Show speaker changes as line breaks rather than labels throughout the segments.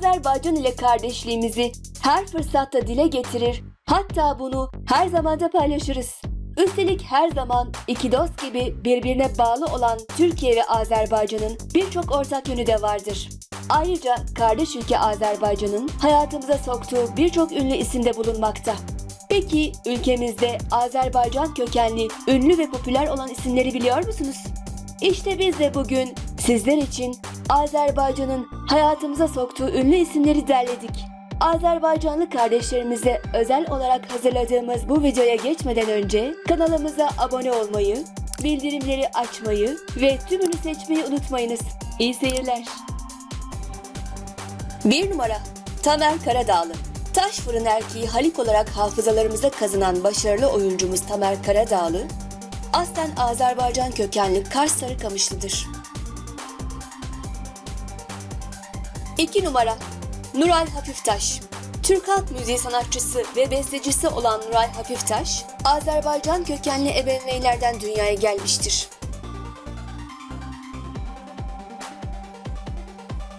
Azerbaycan ile kardeşliğimizi her fırsatta dile getirir, hatta bunu her zaman da paylaşırız. Üstelik her zaman iki dost gibi birbirine bağlı olan Türkiye ve Azerbaycan'ın birçok ortak yönü de vardır. Ayrıca kardeş ülke Azerbaycan'ın hayatımıza soktuğu birçok ünlü isim de bulunmakta. Peki ülkemizde Azerbaycan kökenli ünlü ve popüler olan isimleri biliyor musunuz? İşte biz de bugün sizler için Azerbaycan'ın hayatımıza soktuğu ünlü isimleri derledik. Azerbaycanlı kardeşlerimize özel olarak hazırladığımız bu videoya geçmeden önce kanalımıza abone olmayı, bildirimleri açmayı ve tümünü seçmeyi unutmayınız. İyi seyirler. 1 numara Tamer Karadağlı Taş fırın erkeği Halik olarak hafızalarımıza kazınan başarılı oyuncumuz Tamer Karadağlı, aslen Azerbaycan kökenli Kars Sarıkamışlıdır. 2 numara. Nuray Hafiftaş. Türk halk müziği sanatçısı ve bestecisi olan Nuray Hafiftaş, Azerbaycan kökenli ebeveynlerden dünyaya gelmiştir.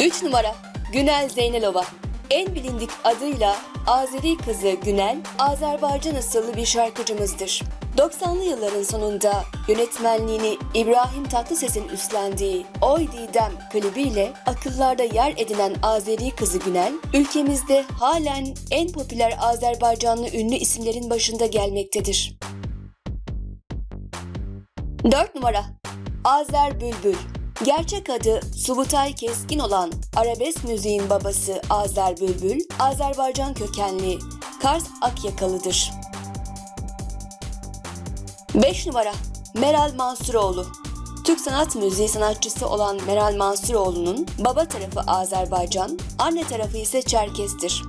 3 numara. Günel Zeynelova. En bilindik adıyla Azeri kızı Günel, Azerbaycan asıllı bir şarkıcımızdır. 90'lı yılların sonunda yönetmenliğini İbrahim Tatlıses'in üstlendiği Oy Didem klibiyle akıllarda yer edinen Azeri kızı Günel, ülkemizde halen en popüler Azerbaycanlı ünlü isimlerin başında gelmektedir. 4 numara Azer Bülbül Gerçek adı Subutay Keskin olan arabesk müziğin babası Azer Bülbül, Azerbaycan kökenli Kars Akyakalıdır. 5 numara Meral Mansuroğlu Türk sanat müziği sanatçısı olan Meral Mansuroğlu'nun baba tarafı Azerbaycan, anne tarafı ise Çerkes'tir.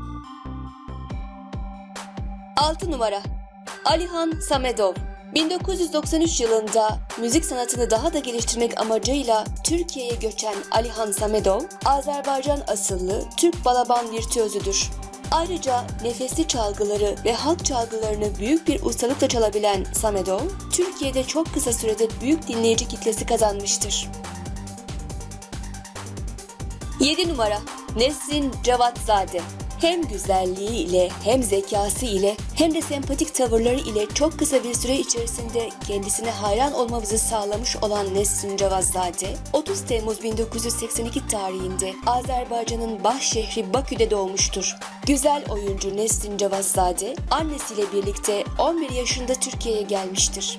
6 numara Alihan Samedov 1993 yılında müzik sanatını daha da geliştirmek amacıyla Türkiye'ye göçen Alihan Samedov, Azerbaycan asıllı Türk balaban virtüözüdür. Ayrıca nefesli çalgıları ve halk çalgılarını büyük bir ustalıkla çalabilen Samedov, Türkiye'de çok kısa sürede büyük dinleyici kitlesi kazanmıştır. 7 numara Nesrin Cevatzade hem güzelliği ile hem zekası ile hem de sempatik tavırları ile çok kısa bir süre içerisinde kendisine hayran olmamızı sağlamış olan Nesrin Cevazzade, 30 Temmuz 1982 tarihinde Azerbaycan'ın baş şehri Bakü'de doğmuştur. Güzel oyuncu Nesrin Cevazzade, annesiyle birlikte 11 yaşında Türkiye'ye gelmiştir.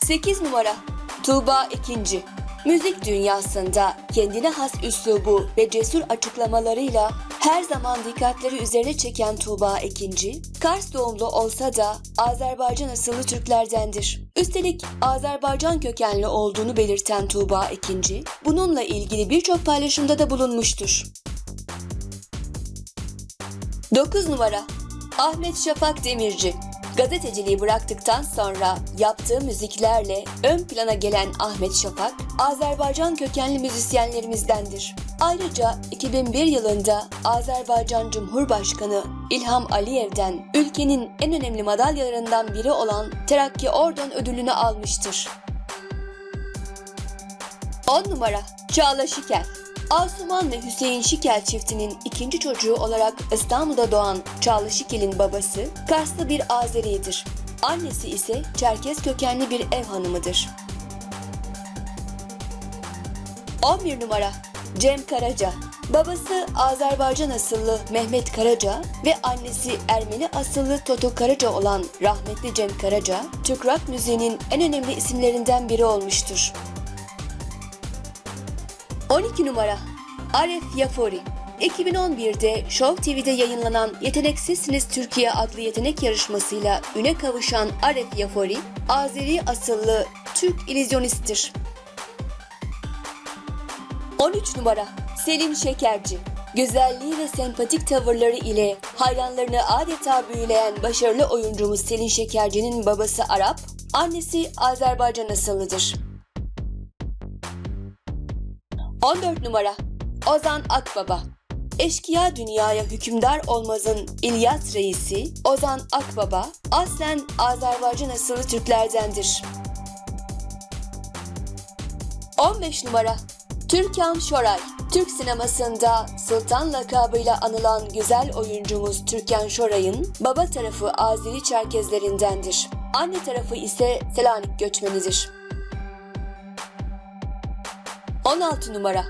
8 numara Tuğba İkinci Müzik dünyasında kendine has üslubu ve cesur açıklamalarıyla her zaman dikkatleri üzerine çeken Tuğba Ekinci, Kars doğumlu olsa da Azerbaycan asıllı Türklerdendir. Üstelik Azerbaycan kökenli olduğunu belirten Tuğba Ekinci, bununla ilgili birçok paylaşımda da bulunmuştur. 9 numara Ahmet Şafak Demirci Gazeteciliği bıraktıktan sonra yaptığı müziklerle ön plana gelen Ahmet Şafak, Azerbaycan kökenli müzisyenlerimizdendir. Ayrıca 2001 yılında Azerbaycan Cumhurbaşkanı İlham Aliyev'den ülkenin en önemli madalyalarından biri olan Terakki Ordon ödülünü almıştır. 10 numara Çağla Şikel Asuman ve Hüseyin Şikel çiftinin ikinci çocuğu olarak İstanbul'da doğan Çağla Şikel'in babası Karslı bir Azeri'dir. Annesi ise Çerkez kökenli bir ev hanımıdır. 11 numara Cem Karaca Babası Azerbaycan asıllı Mehmet Karaca ve annesi Ermeni asıllı Toto Karaca olan rahmetli Cem Karaca, Türk rock müziğinin en önemli isimlerinden biri olmuştur. 12 numara Aref Yafori 2011'de Show TV'de yayınlanan Yeteneksizsiniz Türkiye adlı yetenek yarışmasıyla üne kavuşan Aref Yafori, Azeri asıllı Türk illüzyonisttir. 13 numara Selim Şekerci Güzelliği ve sempatik tavırları ile hayranlarını adeta büyüleyen başarılı oyuncumuz Selin Şekerci'nin babası Arap, annesi Azerbaycan asıllıdır. 14 numara Ozan Akbaba Eşkıya dünyaya hükümdar olmazın İlyas reisi Ozan Akbaba aslen Azerbaycan asıllı Türklerdendir. 15 numara Türkan Şoray Türk sinemasında Sultan lakabıyla anılan güzel oyuncumuz Türkan Şoray'ın baba tarafı Azeri Çerkezlerindendir. Anne tarafı ise Selanik göçmenidir. 16 numara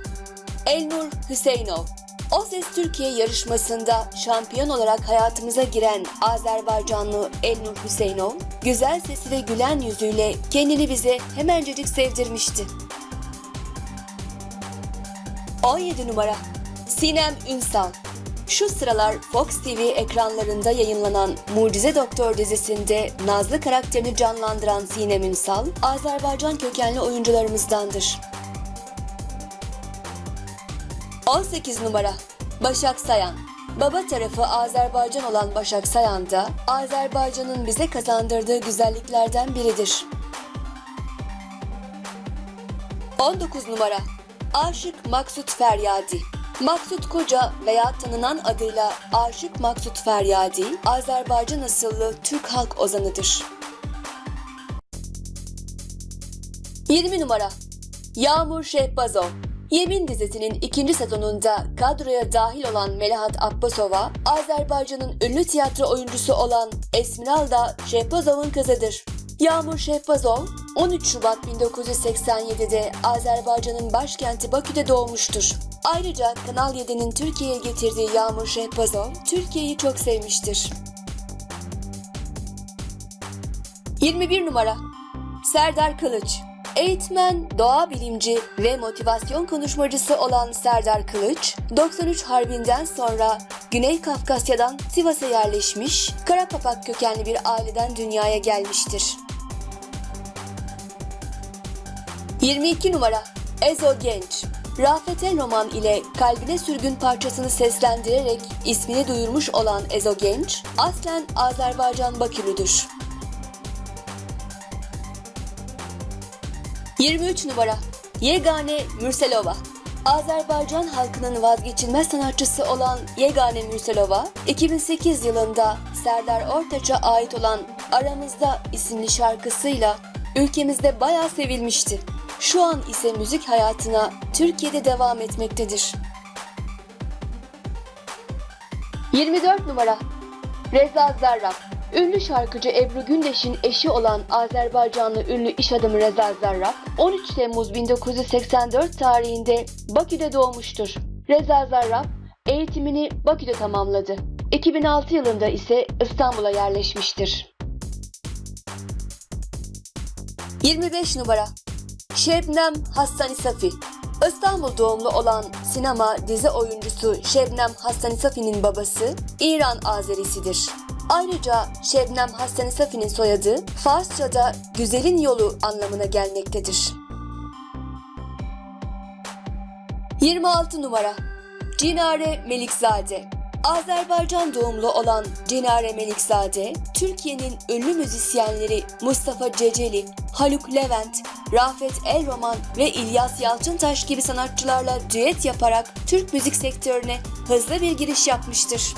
Elnur Hüseyinov O Ses Türkiye yarışmasında şampiyon olarak hayatımıza giren Azerbaycanlı Elnur Hüseyinov, güzel sesi ve gülen yüzüyle kendini bize hemencecik sevdirmişti. 17 numara Sinem Ünsal şu sıralar Fox TV ekranlarında yayınlanan Mucize Doktor dizisinde Nazlı karakterini canlandıran Sinem Ünsal, Azerbaycan kökenli oyuncularımızdandır. 18 numara. Başak Sayan. Baba tarafı Azerbaycan olan Başak Sayan da Azerbaycan'ın bize kazandırdığı güzelliklerden biridir. 19 numara. Aşık Maksut Feryadi. Maksut Koca veya tanınan adıyla Aşık Maksut Feryadi, Azerbaycan asıllı Türk halk ozanıdır. 20 numara. Yağmur Şehbazov Yemin dizisinin ikinci sezonunda kadroya dahil olan Melahat Abbasova, Azerbaycan'ın ünlü tiyatro oyuncusu olan Esmiral da Şehbazov'un kızıdır. Yağmur Şehbazov, 13 Şubat 1987'de Azerbaycan'ın başkenti Bakü'de doğmuştur. Ayrıca Kanal 7'nin Türkiye'ye getirdiği Yağmur Şehbazov, Türkiye'yi çok sevmiştir. 21 numara Serdar Kılıç Eğitmen, doğa bilimci ve motivasyon konuşmacısı olan Serdar Kılıç, 93 Harbi'nden sonra Güney Kafkasya'dan Sivas'a yerleşmiş, Karapapak kökenli bir aileden dünyaya gelmiştir. 22 numara Ezo Genç Rafet Roman ile Kalbine Sürgün parçasını seslendirerek ismini duyurmuş olan Ezo Genç, aslen Azerbaycan Bakülüdür. 23 numara Yegane Mürselova Azerbaycan halkının vazgeçilmez sanatçısı olan Yegane Mürselova, 2008 yılında Serdar Ortaç'a ait olan Aramızda isimli şarkısıyla ülkemizde bayağı sevilmişti. Şu an ise müzik hayatına Türkiye'de devam etmektedir. 24 numara Reza Zarrab Ünlü şarkıcı Ebru Gündeş'in eşi olan Azerbaycanlı ünlü iş adamı Reza Zarrab, 13 Temmuz 1984 tarihinde Bakü'de doğmuştur. Reza Zarrab eğitimini Bakü'de tamamladı. 2006 yılında ise İstanbul'a yerleşmiştir. 25 numara Şebnem Hassani Safi İstanbul doğumlu olan sinema dizi oyuncusu Şebnem Hassani Safi'nin babası İran Azerisidir. Ayrıca Şebnem Hassani Safi'nin soyadı Farsça'da güzelin yolu anlamına gelmektedir. 26 numara Cinare Melikzade Azerbaycan doğumlu olan Cinare Melikzade, Türkiye'nin ünlü müzisyenleri Mustafa Ceceli, Haluk Levent, Rafet El Roman ve İlyas Yalçıntaş gibi sanatçılarla düet yaparak Türk müzik sektörüne hızlı bir giriş yapmıştır.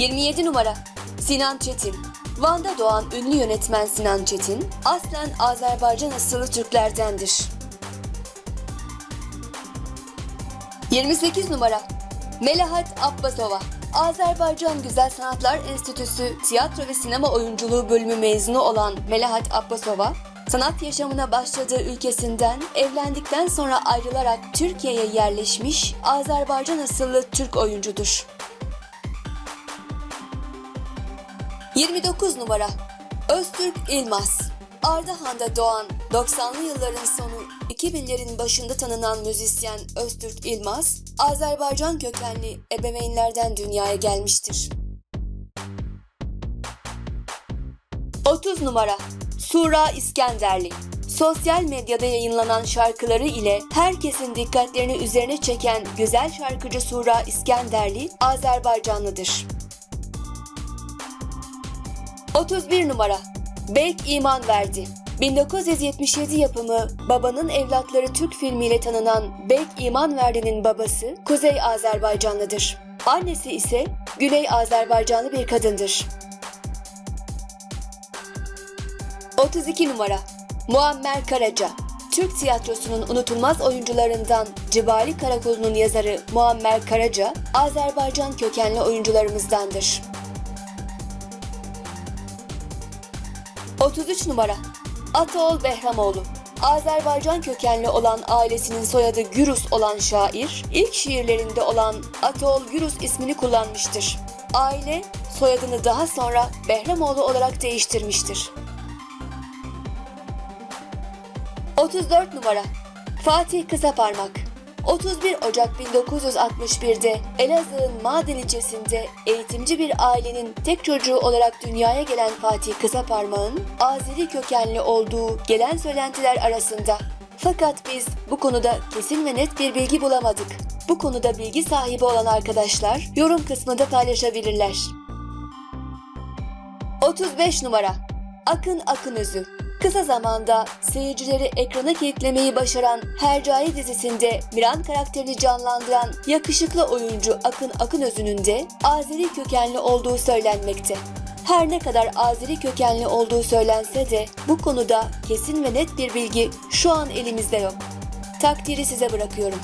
27 numara Sinan Çetin Van'da doğan ünlü yönetmen Sinan Çetin, aslen Azerbaycan asıllı Türklerdendir. 28 numara Melahat Abbasova Azerbaycan Güzel Sanatlar Enstitüsü Tiyatro ve Sinema Oyunculuğu bölümü mezunu olan Melahat Abbasova, sanat yaşamına başladığı ülkesinden evlendikten sonra ayrılarak Türkiye'ye yerleşmiş Azerbaycan asıllı Türk oyuncudur. 29 numara. Öztürk İlmaz Ardahan'da doğan. 90'lı yılların sonu. 2000'lerin başında tanınan müzisyen Öztürk İlmaz, Azerbaycan kökenli ebeveynlerden dünyaya gelmiştir. 30 numara. Sura İskenderli. Sosyal medyada yayınlanan şarkıları ile herkesin dikkatlerini üzerine çeken güzel şarkıcı Sura İskenderli Azerbaycanlıdır. 31 numara Bek İman Verdi 1977 yapımı Babanın Evlatları Türk filmiyle tanınan Bek İman Verdi'nin babası Kuzey Azerbaycanlıdır. Annesi ise Güney Azerbaycanlı bir kadındır. 32 numara Muammer Karaca Türk tiyatrosunun unutulmaz oyuncularından Cibali Karakolu'nun yazarı Muammer Karaca, Azerbaycan kökenli oyuncularımızdandır. 33 numara Ataol Behramoğlu Azerbaycan kökenli olan ailesinin soyadı Gürus olan şair, ilk şiirlerinde olan Ataol Gürus ismini kullanmıştır. Aile soyadını daha sonra Behramoğlu olarak değiştirmiştir. 34 numara Fatih Kısaparmak 31 Ocak 1961'de Elazığ'ın Maden ilçesinde eğitimci bir ailenin tek çocuğu olarak dünyaya gelen Fatih Kısaparmak'ın Azeri kökenli olduğu gelen söylentiler arasında. Fakat biz bu konuda kesin ve net bir bilgi bulamadık. Bu konuda bilgi sahibi olan arkadaşlar yorum kısmında paylaşabilirler. 35 numara Akın Akınözü Kısa zamanda seyircileri ekrana kilitlemeyi başaran Hercai dizisinde Miran karakterini canlandıran yakışıklı oyuncu Akın Akınözü'nün de Azeri kökenli olduğu söylenmekte. Her ne kadar Azeri kökenli olduğu söylense de bu konuda kesin ve net bir bilgi şu an elimizde yok. Takdiri size bırakıyorum.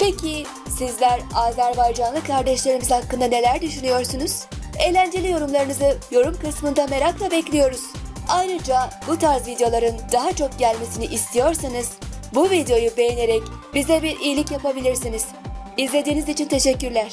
Peki sizler Azerbaycanlı kardeşlerimiz hakkında neler düşünüyorsunuz? Eğlenceli yorumlarınızı yorum kısmında merakla bekliyoruz. Ayrıca bu tarz videoların daha çok gelmesini istiyorsanız bu videoyu beğenerek bize bir iyilik yapabilirsiniz. İzlediğiniz için teşekkürler.